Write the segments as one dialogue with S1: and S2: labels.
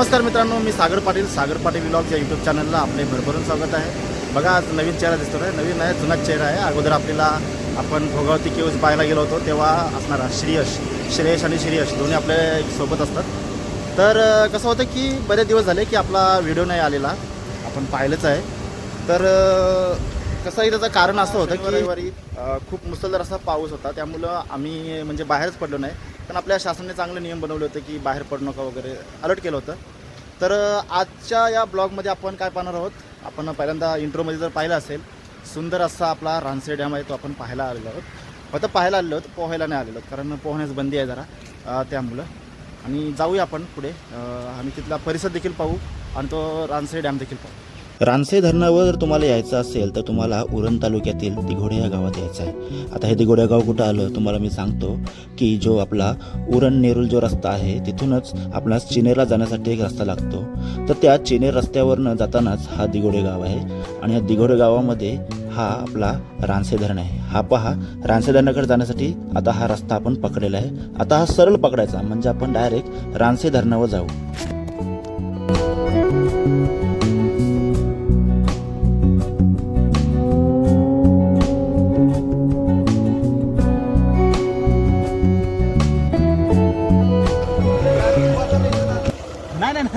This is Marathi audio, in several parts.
S1: नमस्कार मित्रांनो मी सागर पाटील सागर पाटील ब्लॉग या यूट्यूब चॅनलला आपले भरभरून स्वागत आहे. बघा आज नवीन चेहरा दिसतो आहे नवीन आहे जुनाच चेहरा आहे. अगोदर आपल्याला आपण भोगावती केव्ज पाहायला गेलो होतो तेव्हा असणारा श्रेयश श्रेयश आणि श्रेयश दोन्ही आपल्यासोबत असतात. तर कसं होतं की बरेच दिवस झाले की आपला व्हिडिओ नाही आलेला आपण पाहिलंच आहे. तर कसंही त्याचं कारण असं होतं की रविवारी खूप मुसळधार असा पाऊस होता त्यामुळं आम्ही म्हणजे बाहेरच पडलो नाही. पण आपल्या शासनाने चांगले नियम बनवले होते की बाहेर पडू नका वगैरे अलर्ट केलं होतं. तर आजच्या या ब्लॉगमध्ये आपण काय पाहणार आहोत? आपण पहिल्यांदा इंट्रोमध्ये जर पाहिलं असेल सुंदर असा आपला रानसे डॅम आहे तो आपण पाहायला आलेलो आहोत. फक्त पाहायला आलेलो आहोत पोहायला नाही आलेलो आहोत कारण पोहण्यास बंदी आहे जरा त्या त्यामुळं. आणि जाऊया आपण पुढे. आणि तिथला परिसर देखील पाहू आणि तो रानसे डॅम देखील पाहू.
S2: रानसे धरणावर जर तुम्हाला यायचं असेल तर तुम्हाला उरण तालुक्यातील दिघोडे या गावात यायचं आहे. आता हे दिघोडे गाव कुठं आलं तुम्हाला मी सांगतो की जो आपला उरण नेरुल जो रस्ता आहे तिथूनच आपणास चिनेरला जाण्यासाठी एक रस्ता लागतो. तर त्या चिनेर रस्त्यावरनं जातानाच हा दिघोडे गाव आहे आणि या दिघोडे गावामध्ये हा आपला रानसे धरण आहे. हा पहा रानसे धरणाकडे जाण्यासाठी आता हा रस्ता आपण पकडलेला आहे. आता हा सरळ पकडायचा म्हणजे आपण डायरेक्ट रानसे धरणावर जाऊ.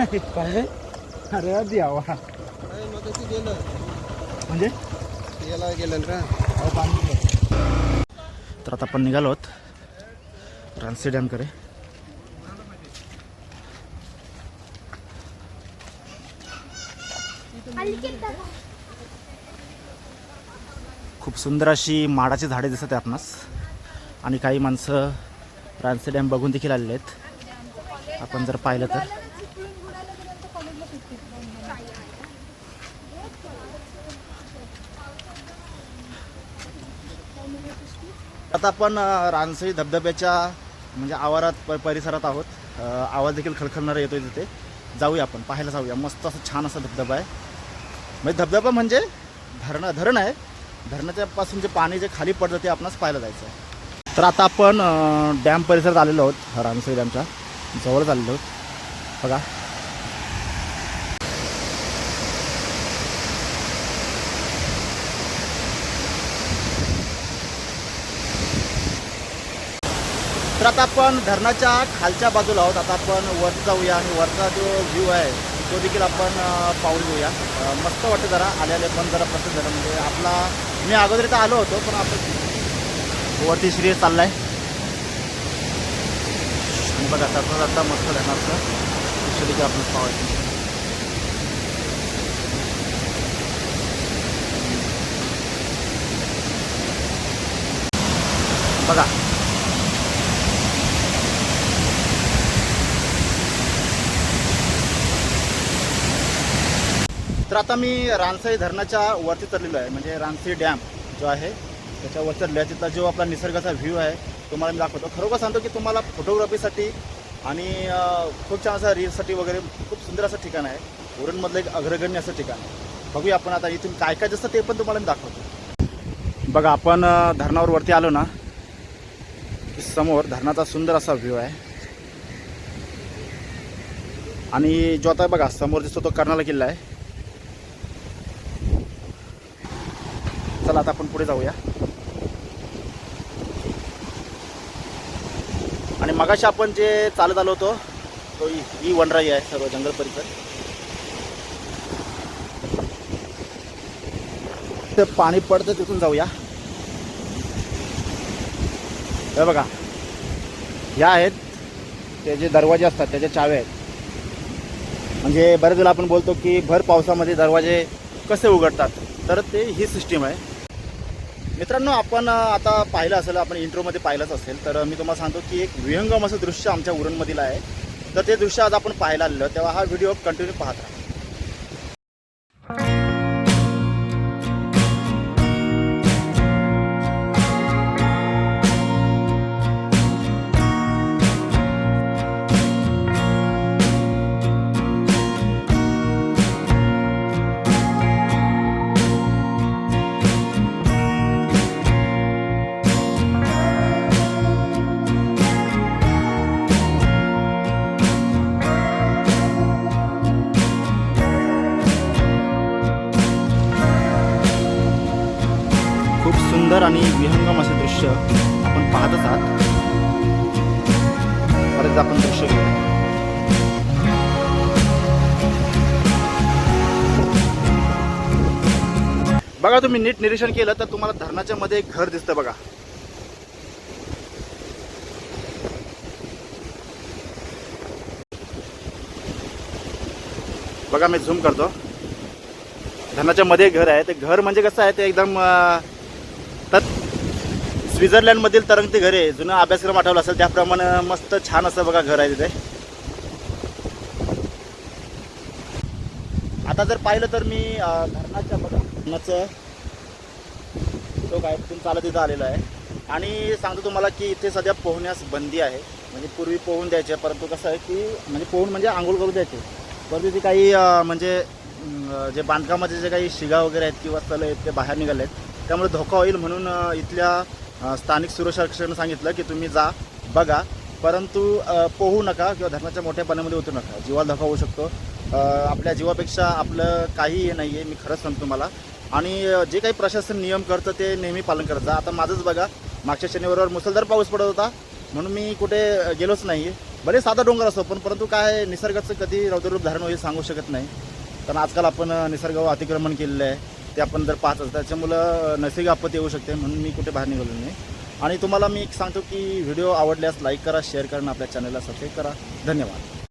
S1: काय अरे द्यावा म्हणजे?
S3: याला गेलं का
S1: तर आता आपण निघालोत रानसे डॅमकडे खूप सुंदर अशी माडाची झाडे दिसत आहे आपणास. आणि काही माणसं रानसे डॅम बघून देखील आलेले आहेत. आपण जर पाहिलं तर. आता आपण रानसई धबधब्याच्या म्हणजे आवारात प परिसरात आहोत. आवाज देखील खळखळणारा येतोय तिथे. जाऊया आपण पाहायला जाऊया. मस्त असं छान असा धबधबा आहे. म्हणजे धबधबा म्हणजे धरण धरण आहे. धरणाच्या पासून जे पाणी जे खाली पडतं ते आपणास पाहायला जायचं आहे. तर आता आपण डॅम परिसरात आलेलो आहोत रानसई डॅमच्या. जवळच आलेलो आहोत. बघा. तर आता आपण धरणाच्या खालच्या बाजूला आहोत. आता आपण वर जाऊया आणि वरचा जो व्ह्यू आहे तो देखील आपण पाहून घेऊया. मस्त वाटतं जरा. आले आले पण जरा प्रसिद्ध झालं. म्हणजे आपला मी अगोदर इथं आलो होतो पण आपण वरती सिरियस चाललाय. आणि बघा जाता जाता मस्त धरणाचं दृश्य देखील आपण पाहायचं बघा तर आता मी रानसई धरणाच्या वरती चढलेलो आहे म्हणजे रानसई डॅम जो आहे त्याच्यावर चढलो आहे. तिथला जो आपला निसर्गाचा व्ह्यू आहे तुम्हाला मी दाखवतो. खरोखर सांगतो की तुम्हाला फोटोग्राफीसाठी आणि खूप छान असं रील्ससाठी वगैरे खूप सुंदर असं ठिकाण आहे. उरणमधलं एक अग्रगण्य असं ठिकाण आहे. बघूया आपण आता इथून काय काय जसं ते पण तुम्हाला मी दाखवतो. बघा आपण धरणावर वरती आलो ना की समोर धरणाचा सुंदर असा व्ह्यू आहे. आणि जो आता बघा समोर दिसतो तो कर्नाला किल्ला आहे. आता आपण पुढे जाऊया. आणि मगाशी आपण जे चालत आलो होतो तो ही वनराई आहे सर्व जंगल परिसर. ते पाणी पडतं तिथून जाऊया. हे बघा. ह्या आहेत ते जे दरवाजे असतात त्याचे चावे आहेत. म्हणजे बऱ्याच वेळेला आपण बोलतो की भर पावसामध्ये दरवाजे कसे उघडतात. तर ते ही सिस्टीम आहे. मित्रांनो आपण आता पाहिलं असेल आपण इंट्रोमध्ये पाहिलंच असेल तर मी तुम्हाला सांगतो की एक विहंगम असं दृश्य आमच्या उरणमधील आहे. तर ते दृश्य आज आपण पाहायला आलेलं तेव्हा हा व्हिडिओ कंटिन्यू पाहत राहा. विहंगम असे दृश्य आपण पाहतच आहात. बरेच आपण दृश्य घेऊ. बघा तुम्ही नीट निरीक्षण केलं तर तुम्हाला धरणाच्या मध्ये एक घर दिसतं बघा. बघा मी झूम करतो. धरणाच्या मध्ये घर आहे. ते घर म्हणजे कसं आहे? ते एकदम स्वित्झर्लंडमधील तरंगते घर आहे जुना अभ्यासक्रम आठवला असेल त्याप्रमाणे मस्त छान असं बघा घर आहे तिथे. आता जर पाहिलं तर मी धरणाच्या बघा धरणाचं तो गायबतून चालत इथं आलेला आहे. आणि सांगतो तुम्हाला की इथे सध्या पोहण्यास बंदी आहे. म्हणजे पूर्वी पोहून द्यायचे परंतु कसं आहे की म्हणजे पोहून म्हणजे आंघोळ करू द्यायचे. परंतु ती काही म्हणजे जे बांधकामाचे जे काही शिगा वगैरे आहेत किंवा स्थलं आहेत ते बाहेर निघाले आहेत त्यामुळे धोका होईल म्हणून इथल्या स्थानिक सुरक्षा सांगितलं की तुम्ही जा बघा. परंतु पोहू नका किंवा धरणाच्या मोठ्या पाण्यामध्ये उतरू नका. जीवाला धोका होऊ शकतो. आपल्या जीवापेक्षा आपलं काही हे नाही आहे मी खरंच सांगतो तुम्हाला आणि जे काही प्रशासन नियम करतं ते नेहमी पालन करत जा. आता माझंच बघा मागच्या शनिवारवर मुसळधार पाऊस पडत होता. म्हणून मी कुठे गेलोच नाही भले साधा डोंगर असतो पण परंतु काय निसर्गाचं कधी रौद्ररूप धारण होईल सांगू शकत नाही. कारण आजकाल आपण निसर्गावर अतिक्रमण केलेलं आहे. ते आपण जर पाहत असतो त्याच्यामुळं नैसर्गिक आपत्ती येऊ शकते म्हणून मी कुठे बाहेर निघालो नाही. आणि तुम्हाला मी एक सांगतो की व्हिडिओ आवडल्यास लाईक करा शेअर करा आणि आपल्या चॅनलला सबस्क्राईब करा. धन्यवाद.